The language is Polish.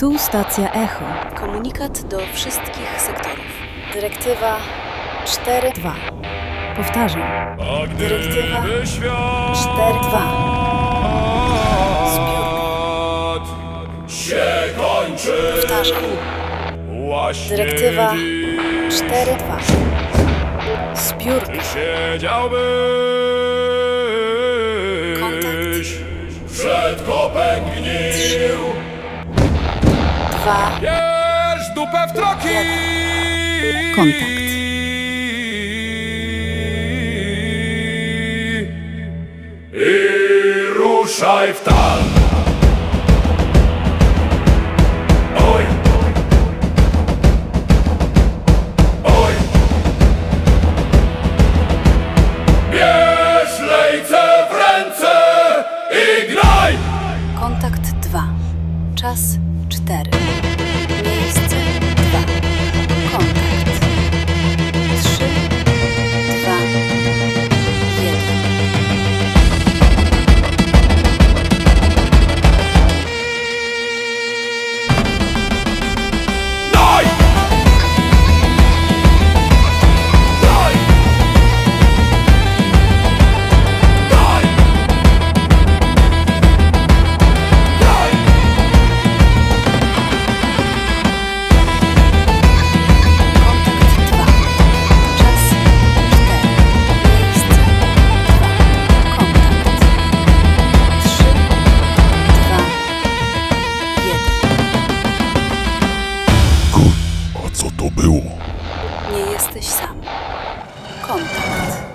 Tu stacja Echo. Komunikat do wszystkich sektorów. Dyrektywa 4.2. Powtarzam. A Dyrektywa gdyby świat 4.2. się kończy, Powtarzam. właśnie Dyrektywa dziś 4.2. Zbiórka. siedziałbyś Kontakt. przed kopem gnił. 2. Bierz dupę w troki! Kontakt. I ruszaj w tal. Oj. Oj. Bierz lejce w ręce i graj! Kontakt 2. Czas cztery. to było. Nie jesteś sam. Kontakt.